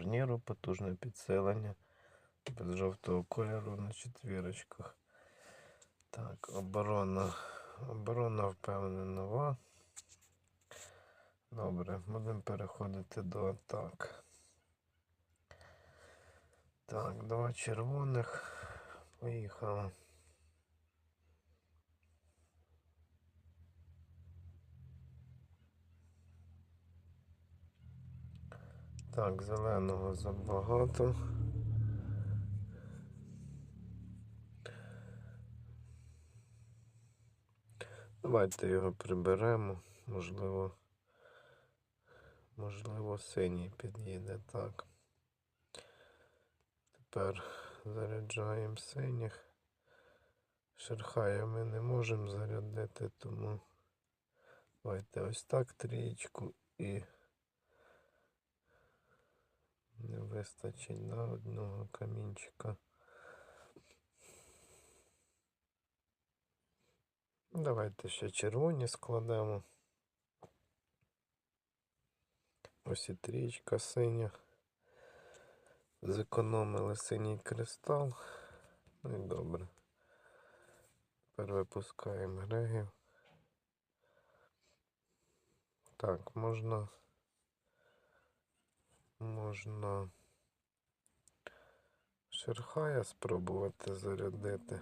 турніру, потужне підсилення. Без жовтого кольору на четвірочках. Так, оборона. Оборона впевнена. нова. Добре, будемо переходити до атак. Так, два червоних. Поїхали. Так, зеленого забагато. Давайте його приберемо. Можливо, можливо, синій під'їде так. Тепер заряджаємо синіх. Шерхая ми не можемо зарядити, тому давайте ось так трієчку і не вистачить на одного камінчика. Давайте ще червоні складемо. Ось і трієчка синя. Зекономили синій кристал. Ну і добре. Тепер випускаємо грегів. Так, можна. Можна шерхая спробувати зарядити.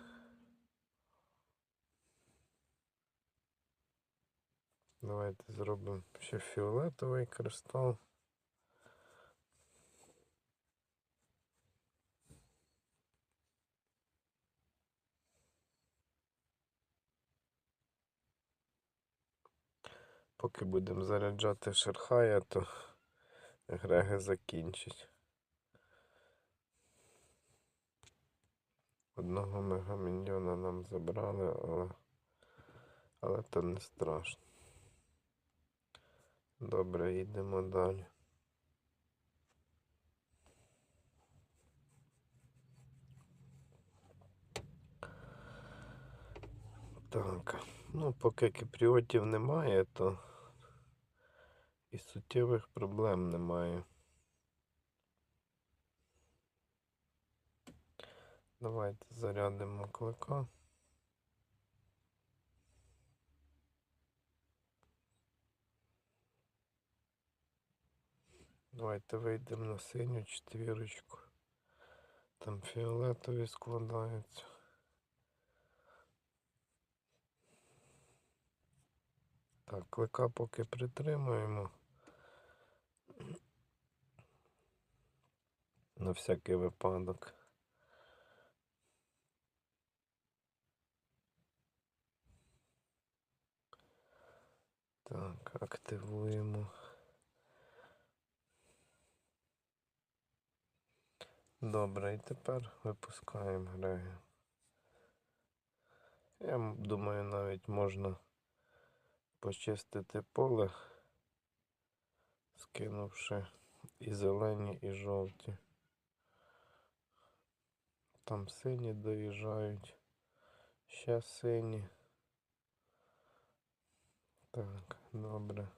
Давайте зробимо ще фіолетовий кристал. Поки будемо заряджати шерхая, то Греги закінчить. Одного мегаміньйона нам забрали, але, але то не страшно. Добре, йдемо далі. Так, ну поки кіпріотів немає, то і суттєвих проблем немає. Давайте зарядимо клика. Давайте вийдемо на синю четвірочку. Там фіолетові складаються. Так, клика поки притримуємо. На всякий випадок. Так, активуємо. Добре, і тепер випускаємо греги. Я думаю, навіть можна почистити поле, скинувши і зелені, і жовті. Там сині доїжджають, ще сині. Так, добре.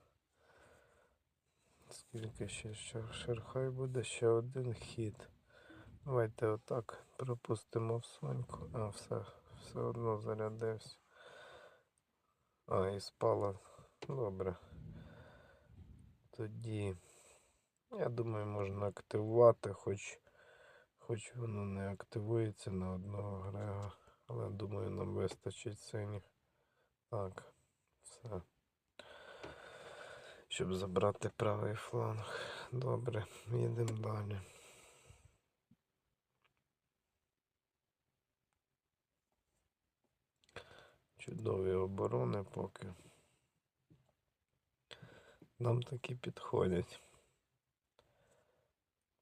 Скільки ще шер- шерхай буде? Ще один хід. Давайте отак пропустимо в соньку. А, все, все одно зарядився. А, і спала. Добре. Тоді, я думаю, можна активувати, хоч, хоч воно не активується на одного грега. Але думаю, нам вистачить синіх. Так, все. Щоб забрати правий фланг. Добре, їдемо далі. Чудові оборони поки. Нам такі підходять.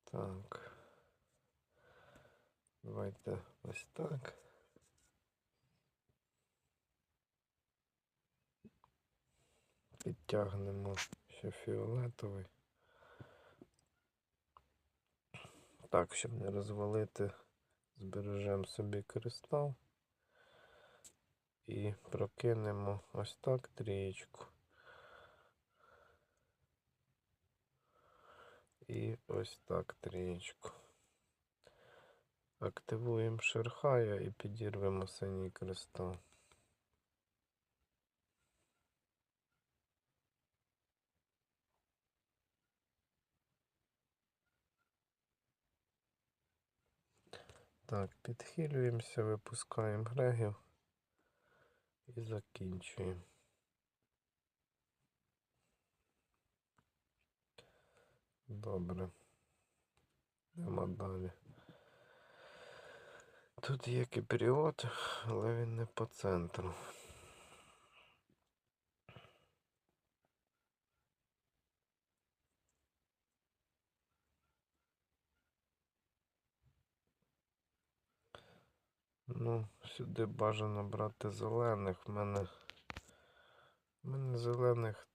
Так. Давайте ось так. Підтягнемо ще фіолетовий. Так, щоб не розвалити, збережемо собі кристал. І прокинемо ось так трієчку. І ось так трієчку. Активуємо шерхая і підірвемо синій кристал. Так, підхилюємося, випускаємо грегів і закінчуємо. Добре. Йдемо далі. Тут є кіпріот, але він не по центру. Ну, сюди бажано брати зелених. В мене, в мене зелених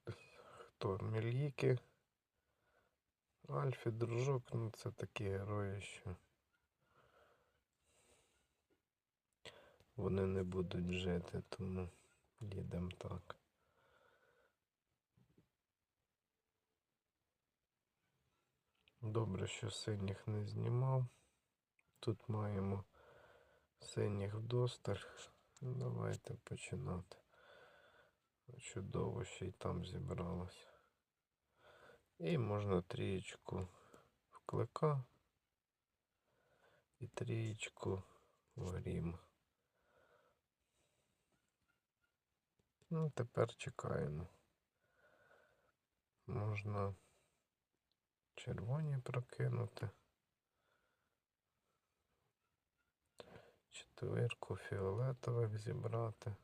хто? Мільїки, Альфі, дружок, ну це такі герої, що вони не будуть жити, тому їдемо так. Добре, що синіх не знімав. Тут маємо синіх вдосталь. Давайте починати. Чудово, ще й там зібралось. І можна трієчку в клика і трієчку в грім. Ну, тепер чекаємо. Можна червоні прокинути. Четвірку фіолетових зібрати.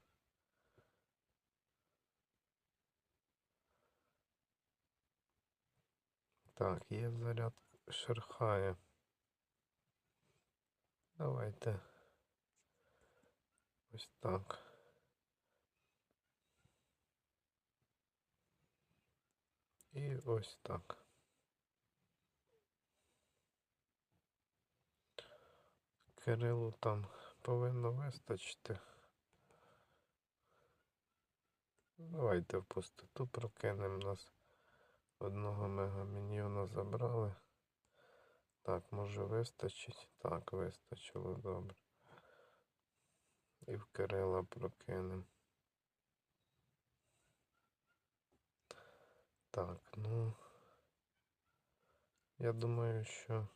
Так, є заряд шерхає. Давайте ось так. І ось так. Кирилу там повинно вистачити. Давайте в пустоту прокинемо нас. Одного мегаміньйона забрали. Так, може вистачить? Так, вистачило добре. І в Кирила прокинемо. Так, ну я думаю, що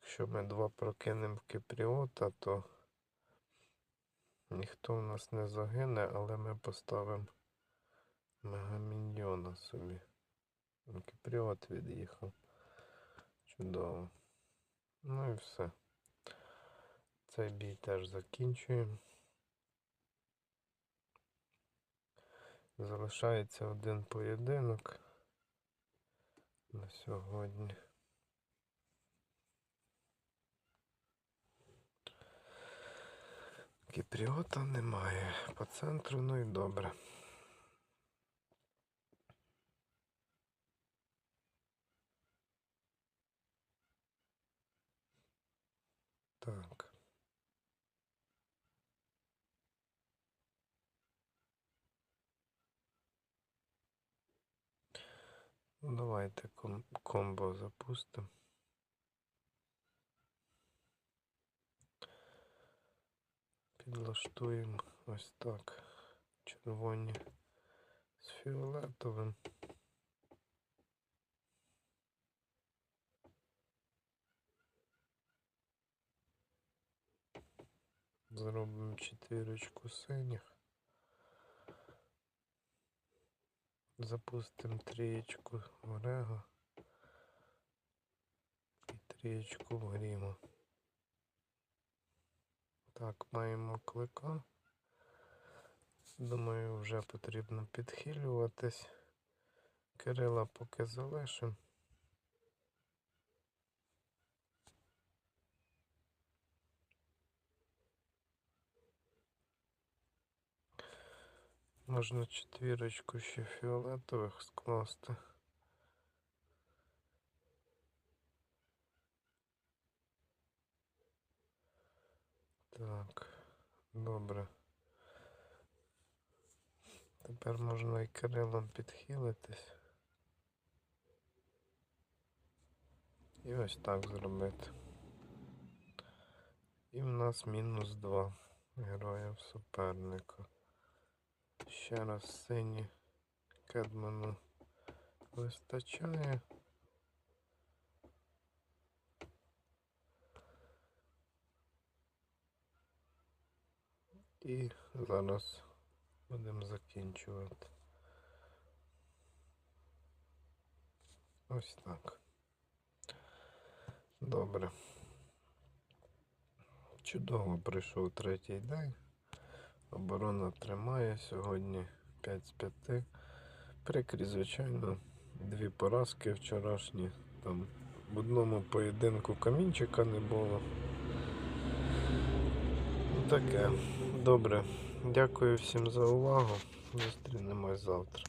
якщо ми два прокинемо Кіпріота, то ніхто в нас не загине, але ми поставимо мегаміньйона собі. Кіпріот від'їхав. Чудово. Ну і все. Цей бій теж закінчуємо. Залишається один поєдинок на сьогодні. Кіпріота немає. По центру, ну і добре. Так. Ну, давайте ком комбо запустимо. Підлаштуємо ось так. Червоні з фіолетовим. Зробимо четвірочку синіх. Запустимо трієчку в Рего і трієчку в Гріма. Так, маємо клика. Думаю, вже потрібно підхилюватись. Кирила поки залишимо. Можна четвірочку ще фіолетових скласти. Так, добре. Тепер можна і Кирилом підхилитись. І ось так зробити. І в нас мінус 2 героїв суперника. Ще раз сині Кедману вистачає. І зараз будемо закінчувати. Ось так. Добре. Чудово прийшов третій день. Оборона тримає сьогодні 5 з 5. Прикрі, звичайно, дві поразки вчорашні. Там в одному поєдинку камінчика не було. Ну, Таке. Добре. Дякую всім за увагу. Зустрінемось завтра.